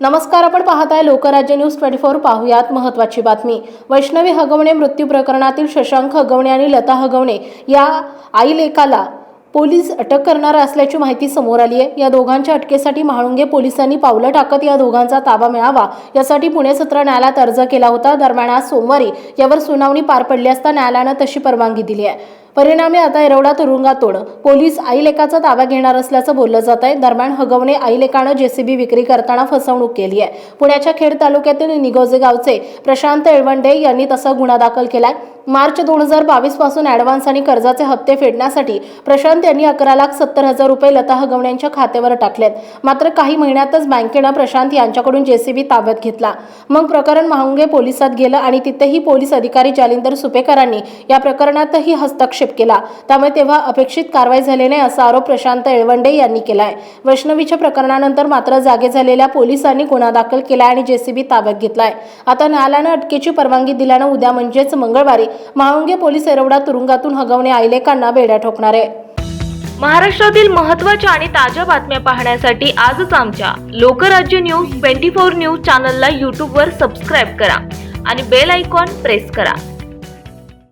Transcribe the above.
नमस्कार आपण पाहताय लोकराज्य न्यूज ट्वेंटी फोर पाहुयात महत्वाची बातमी. वैष्णवी हगवणे मृत्यू प्रकरणातील शशांक हगवणे आणि लता हगवणे या आई लेकाला पोलीस अटक करणार असल्याची माहिती समोर आली आहे या दोघांच्या अटकेसाठी म्हाळुंगे पोलिसांनी पावलं टाकत या दोघांचा ताबा मिळावा. यासाठी पुणे सत्र न्यायालयात अर्ज केला होता. दरम्यान आज सोमवारी यावर सुनावणी पार पडली असता न्यायालयानं तशी परवानगी दिली आहे. परिणामी आता एरवडा तुरुंगातून पोलीस आईलेकाचा ताबा घेणार असल्याचं बोललं जात आहे. दरम्यान हगवणे आईलेकानं जेसीबी विक्री करताना फसवणूक केली आहे. पुण्याच्या खेड तालुक्यातील निगोजे गावचे प्रशांत एळवंडे यांनी तसा गुन्हा दाखल केलाय. मार्च दोन हजार बावीसपासून ॲडव्हान्स आणि कर्जाचे हप्ते फेडण्यासाठी प्रशांत यांनी अकरा लाख सत्तर हजार रुपये लता हगवण्यांच्या खात्यावर टाकलेत. मात्र काही महिन्यातच बँकेनं प्रशांत यांच्याकडून जेसीबी ताब्यात घेतला. मग प्रकरण महांगे पोलिसात गेलं आणि तिथेही पोलीस अधिकारी जालिंदर सुपेकरांनी या प्रकरणातही हस्तक्षेप केला. त्यामुळे तेव्हा अपेक्षित कारवाई झाली नाही असा आरोप प्रशांत एळवंडे यांनी केलाय. वैष्णवीच्या प्रकरणानंतर मात्र जागे झालेल्या पोलिसांनी गुन्हा दाखल केलाय आणि जेसीबी ताब्यात घेतलाय. आता न्यायालयानं अटकेची परवानगी दिल्यानं उद्या म्हणजेच मंगळवारी महाळुंगे पोलीस एरवडा तुरुंगातून हगवणे आयलेकांना बेड्या ठोकणार आहे. महाराष्ट्रातील महत्त्वाच्या आणि ताज्या बातम्या पाहण्यासाठी आजच आमच्या Lokrajya news twenty four news चॅनलला यूट्यूबवर सबस्क्राईब करा आणि बेल आयकॉन प्रेस करा.